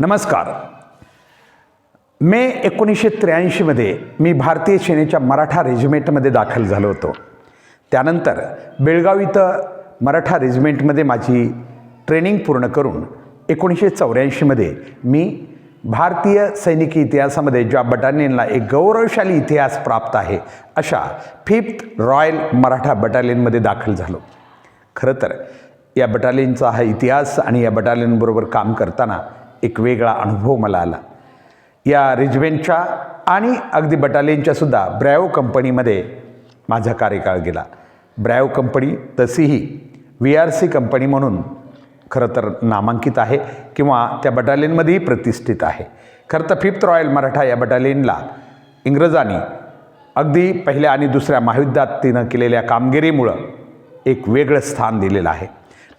नमस्कार. मे एकोणीसशे त्र्याऐंशीमध्ये मी भारतीय सेनेच्या मराठा रेजिमेंटमध्ये दाखल झालो होतो. त्यानंतर बेळगाव इथं मराठा रेजिमेंटमध्ये माझी ट्रेनिंग पूर्ण करून एकोणीसशे चौऱ्याऐंशीमध्ये मी भारतीय सैनिकी इतिहासामध्ये ज्या बटालियनला एक गौरवशाली इतिहास प्राप्त आहे अशा फिफ्थ रॉयल मराठा बटालियनमध्ये दाखल झालो. खरं तर या बटालियनचा हा इतिहास आणि या बटालियनबरोबर काम करताना एक वेगळा अनुभव मला आला. या रेजिमेंटच्या आणि अगदी बटालियनच्यासुद्धा ब्रॅव कंपनीमध्ये माझा कार्यकाळ गेला. ब्रॅव कंपनी तशीही व्ही आर सी कंपनी म्हणून खरं तर नामांकित आहे किंवा त्या बटालियनमध्येही प्रतिष्ठित आहे. खरं तर फिफ्थ रॉयल मराठा या बटालियनला इंग्रजांनी अगदी पहिल्या आणि दुसऱ्या महायुद्धात तिनं केलेल्या कामगिरीमुळं एक वेगळं स्थान दिलेलं आहे.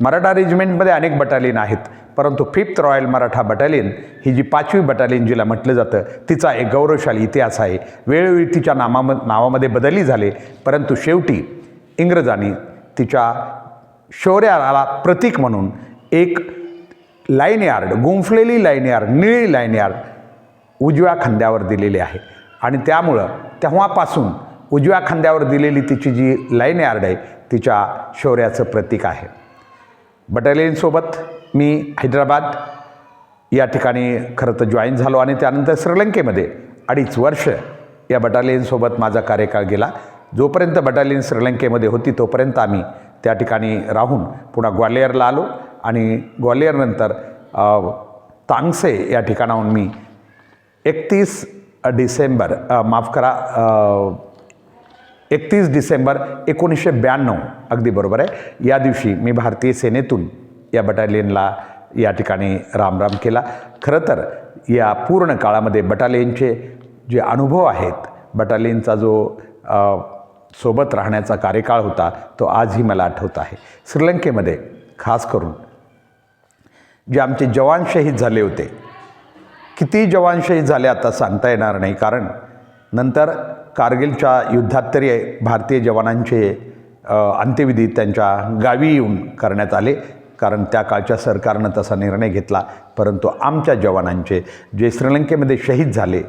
मराठा रेजिमेंटमध्ये अनेक बटालियन आहेत. परंतु फिफ्थ रॉयल मराठा बटालियन ही जी पाचवी बटालियन जिला म्हटलं जातं तिचा एक गौरवशाली इतिहास आहे. वेळोवेळी तिच्या नामा नावामध्ये बदली झाले परंतु शेवटी इंग्रजांनी तिच्या शौर्याला प्रतीक म्हणून एक लाईन यार्ड गुंफलेली लाईन यार्ड निळी लाईन यार्ड उजव्या खांद्यावर दिलेली आहे. आणि त्यामुळं तेव्हापासून उजव्या खांद्यावर दिलेली तिची जी लाईन यार्ड आहे तिच्या शौर्याचं प्रतीक आहे. बटालियनसोबत मी हैदराबाद या ठिकाणी खरं तर जॉईन झालो आणि त्यानंतर श्रीलंकेमध्ये अडीच वर्ष या बटालियनसोबत माझा कार्यकाळ गेला. जोपर्यंत बटालियन श्रीलंकेमध्ये होती तोपर्यंत आम्ही त्या ठिकाणी राहून पुन्हा ग्वालियरला आलो आणि ग्वालियरनंतर तांगसे या ठिकाणाहून मी एकतीस डिसेंबर माफ करा एकतीस डिसेंबर एकोणीसशे ब्याण्णव अगदी बरोबर आहे. या दिवशी मी भारतीय सेनेतून या बटालियनला या ठिकाणी रामराम केला. खरं तर या पूर्ण काळामध्ये बटालियनचे जे अनुभव आहेत बटालियनचा जो सोबत राहण्याचा कार्यकाळ होता तो आजही मला आठवत आहे. श्रीलंकेमध्ये खास करून जे आमचे जवान शहीद झाले होते किती जवान शहीद झाले आता सांगता येणार नाही कारण नंतर कारगिलच्या युद्धात तरी भारतीय जवानांचे अंत्यविधी त्यांच्या गावी येऊन करण्यात आले. कारण त्या काळच्या सरकारनं तसा निर्णय घेतला. परंतु आमच्या जवानांचे जे श्रीलंकेमध्ये शहीद झाले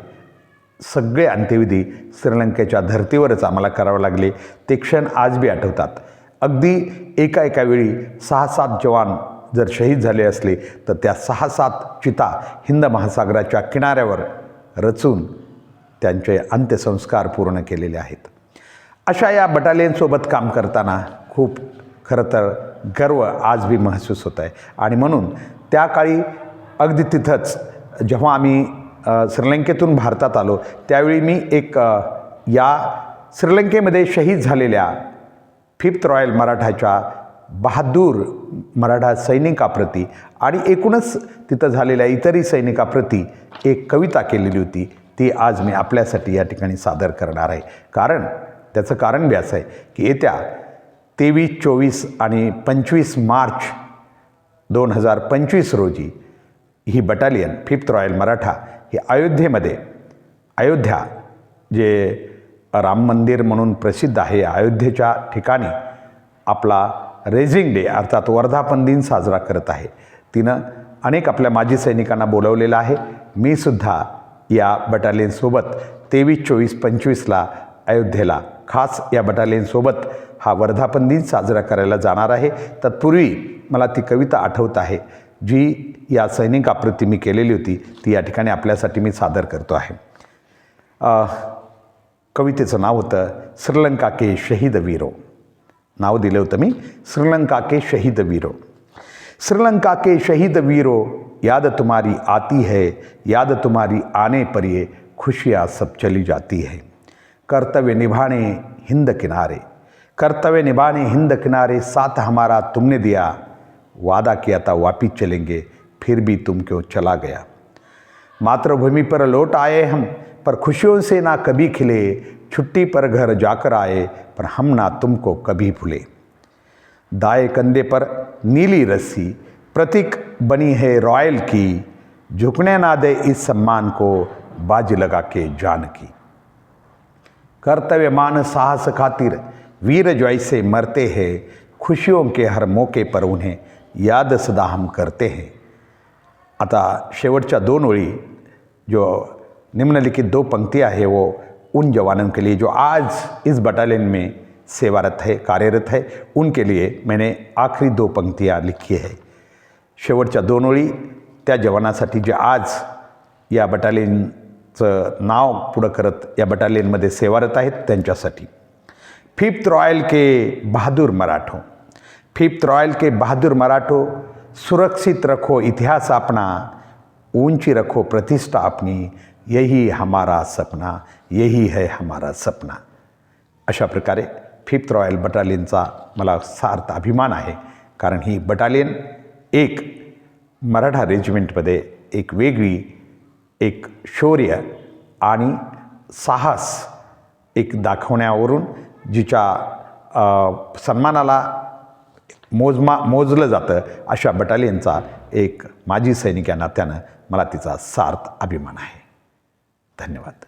सगळे अंत्यविधी श्रीलंकेच्या धर्तीवरच आम्हाला करावे लागले. ते क्षण आज बी आठवतात. अगदी एका एका वेळी सहा सात जवान जर शहीद झाले असले तर त्या सहा सात चिता हिंद महासागराच्या किनाऱ्यावर रचून त्यांचे अंत्यसंस्कार पूर्ण केलेले आहेत. अशा या बटालियनसोबत काम करताना खूप खरं तर गर्व आज बी महसूस होत आहे. आणि म्हणून त्या काळी अगदी तिथंच जेव्हा आम्ही श्रीलंकेतून भारतात आलो त्यावेळी मी एक या श्रीलंकेमध्ये शहीद झालेल्या फिफ्थ रॉयल मराठाच्या बहादूर मराठा सैनिकाप्रती आणि एकूणच तिथं झालेल्या इतरही सैनिकाप्रती एक कविता केलेली होती. ती आज मी आपल्यासाठी या ठिकाणी सादर करणार आहे. कारण त्याचं कारण बी असं आहे की येत्या तेवीस चोवीस आणि पंचवीस मार्च दोन हजार पंचवीस रोजी ही बटालियन फिफ्थ रॉयल मराठा ही अयोध्येमध्ये अयोध्या जे राम मंदिर म्हणून प्रसिद्ध आहे अयोध्येच्या ठिकाणी आपला रेझिंग डे अर्थात वर्धापन दिन साजरा करत आहे. तिनं अनेक आपल्या माजी सैनिकांना बोलवलेलं आहे. मी सुद्धा या बटालियनसोबत तेवीस चोवीस पंचवीसला अयोध्येला खास या बटालियनसोबत हा वर्धापन दिन साजरा करायला जाणार आहे. तत्पूर्वी मला ती कविता आठवत आहे. जी या सैनिकाप्रती मी केलेली होती ती या ठिकाणी आपल्यासाठी मी सादर करतो आहे. कवितेचं नाव होतं श्रीलंका के शहीद वीरो. नाव दिलं होतं मी श्रीलंका के शहीद वीरो. श्रीलंका के शहीद वीरो याद तुम्हारी आती है याद तुम्हारी आने पर ये खुशियाँ सब चली जाती है. कर्तव्य निभाने हिंद किनारे. कर्तव्य निभाने हिंद किनारे साथ हमारा तुमने दिया। वादा किया था, वापिस चलेंगे, फिर भी तुम क्यों चला गया? मातृभूमि पर लौट आए हम, पर खुशियों से ना कभी खिले। छुट्टी पर घर जाकर आए, पर हम ना तुमको कभी भूले। दाए कंधे पर नीली रस्सी, प्रतीक बनी है रॉयल की। झुकने ना दे इस सम्मान को, बाज लगा के जान की। कर्तव्य मान साहस खातिर वीर जैसे मरते हैं खुशियों के हर मौके पर उन्हें याद सदा हम करते हैं। आता शेवटच्या दोन ओळी जो निम्नलिखित दो पंक्तियाँ है वो उन जवानों के लिए जो आज इस बटालियन में सेवारत है कार्यरत है उनके लिए मैंने आखिरी दो पंक्तियाँ लिखी है। शेवटच्या दोन ओळी त्या जवानासाठी जे आज या बटालियनचं नाव पुढं करत या बटालियनमध्ये सेवारत आहेत त्यांच्यासाठी। फिफ्थ रॉयल के बहादुर मराठो। फिफ्थ रॉयल के बहादुर मराठो सुरक्षित रखो इतिहास अपना ऊंची रखो प्रतिष्ठा अपनी यही हमारा सपना यही है हमारा सपना। अशा प्रकारे फिफ्थ रॉयल बटालियनचा मला सार्थ अभिमान आहे कारण ही बटालियन एक मराठा रेजिमेंटमध्ये एक वेगळी एक शौर्य आणि साहस एक दाखवण्यावरून जिच्या सन्मानाला मोजमा मोजलं जातं अशा बटालियनचा एक माजी सैनिक या नात्यानं मला तिचा सार्थ अभिमान आहे. धन्यवाद.